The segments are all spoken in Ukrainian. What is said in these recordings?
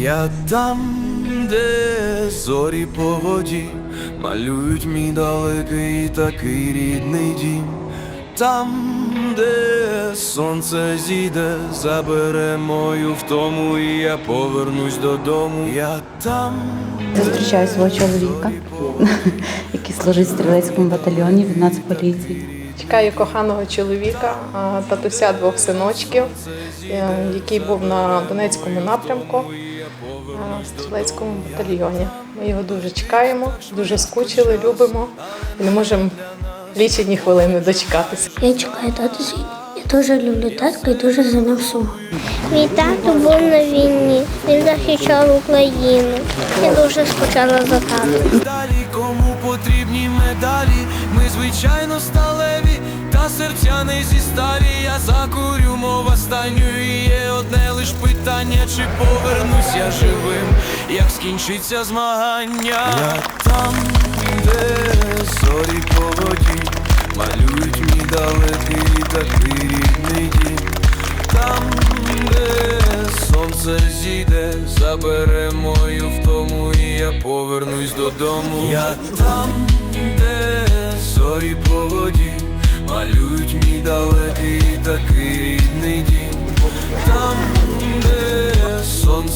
Я там, де зорі по воді малюють мій далекий такий рідний дім. Там, де сонце зійде, забере мою втому, і я повернусь додому. Я там, Зустрічаю свого чоловіка, який служить в стрілецькому батальйоні від Нацполіції. Чекаю коханого чоловіка, татуся двох синочків, е, який був на Донецькому напрямку в стрілецькому батальйоні. Ми його дуже чекаємо, дуже скучили, любимо і не можемо лічені хвилини дочекатися. Я чекаю татусі. Я дуже люблю татка і дуже за ним сумую. Мій тато був на війні. Він захищав Україну. Я дуже скучала за татом. далі кому потрібні медалі. Ми звичайно сталеві, та серця не зі сталі. Я закурю, мов останню. І є одне лиш питання, чи повернусь я живим, як скінчиться змагання. Я там, де зорі по воді, малюють мій далекий такий рідний дім. Там, де сонце зійде, забере мою втому, і я повернусь додому. Я там, де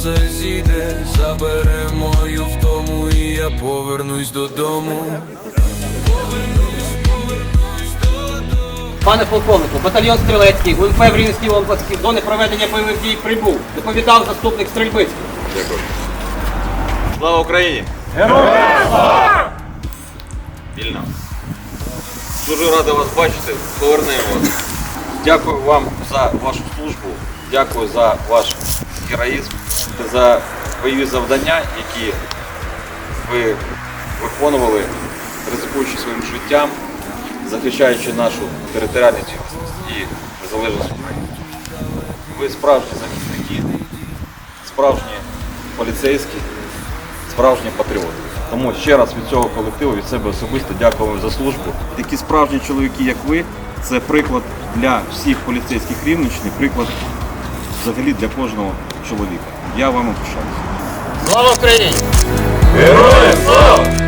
сонце зійде, забере мою втому, і я повернусь додому. Пане полковнику, батальйон стрілецький, УНП в Рівненській області, зони проведення бойових дій прибув. Доповідав заступник Стрельбицький. Слава Україні! Героям! Вільно. Дуже радий вас бачити. Повернемо вас. Дякую вам за вашу службу. Дякую за ваш героїзм, за бойові завдання, які ви виконували, ризикуючи своїм життям, захищаючи нашу територіальну цілісність і незалежність України. Ви справжні захисники, справжні поліцейські, справжні патріоти. Тому ще раз від цього колективу, від себе особисто дякую вам за службу. Такі справжні чоловіки, як ви, це приклад для всіх поліцейських рівненщини, приклад взагалі для кожного чоловіка. Я вам пишаюся. Слава Україні! Героям слава!